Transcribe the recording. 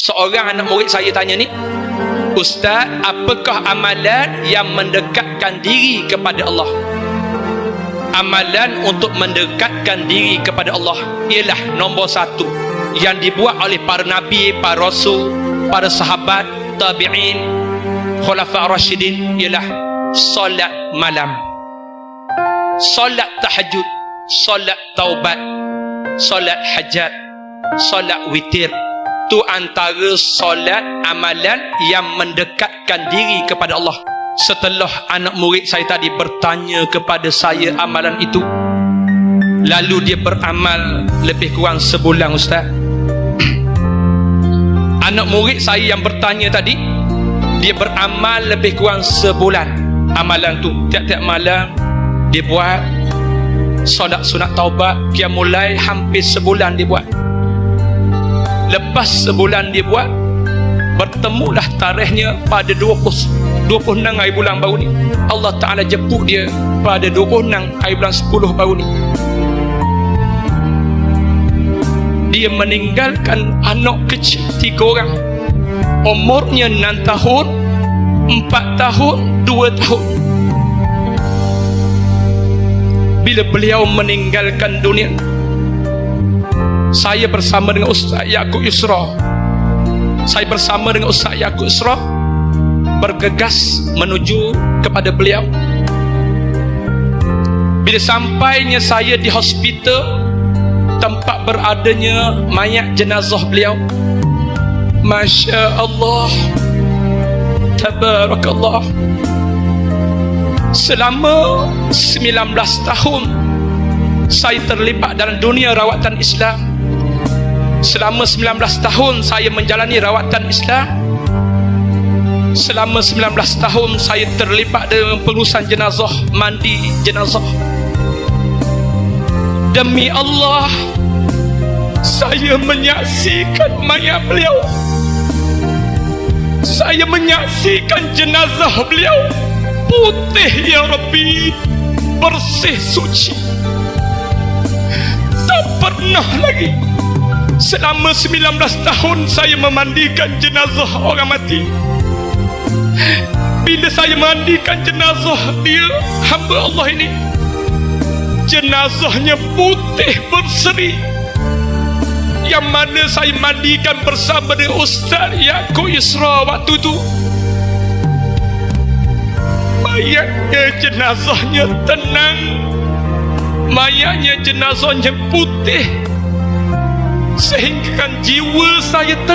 seorang anak murid saya tanya ni Ustaz, apakah amalan yang mendekatkan diri kepada Allah? Amalan untuk mendekatkan diri kepada Allah ialah nombor satu yang dibuat oleh para nabi, para rasul, para sahabat, tabi'in, khulafa rasyidin ialah solat malam. Solat tahajud, solat taubat, solat hajat, solat witir itu antara solat amalan yang mendekatkan diri kepada Allah. Setelah anak murid saya tadi bertanya kepada saya amalan itu lalu dia beramal lebih kurang sebulan ustaz. Anak murid saya yang bertanya tadi dia beramal lebih kurang sebulan amalan tu. Tiap-tiap malam dia buat solat sunat taubat dia mulai hampir sebulan dia buat lepas sebulan dia buat bertemulah tarikhnya pada 20 26 hari bulan baru ni. Allah Ta'ala jemput dia pada 26 hari bulan 10 baru ni. Dia meninggalkan anak kecil tiga orang. Umurnya 6 tahun 4 tahun 2 tahun. Bila beliau meninggalkan dunia saya bersama dengan Ustaz Yaakob Yusra. Saya bersama dengan Ustaz Yaakob Yusra bergegas menuju kepada beliau. Bila sampainya saya di hospital tempat beradanya mayat jenazah beliau. Masya Allah Tabarakallah. Selama 19 tahun Saya terlibat dalam dunia rawatan Islam Selama 19 tahun saya menjalani rawatan Islam Selama 19 tahun saya terlibat dengan pengurusan jenazah Mandi jenazah. Demi Allah Saya menyaksikan mayat beliau. Saya menyaksikan jenazah beliau Putih ya Rabbi Bersih suci. Tak pernah lagi Selama 19 tahun saya memandikan jenazah orang mati. Bila saya mandikan jenazah dia Hamba Allah ini Jenazahnya putih berseri. Yang mana saya mandikan bersama dengan Ustaz Yaakob Yusra waktu itu. Mayatnya jenazahnya tenang. Mayatnya jenazahnya putih sehingga kan jiwa saya tenang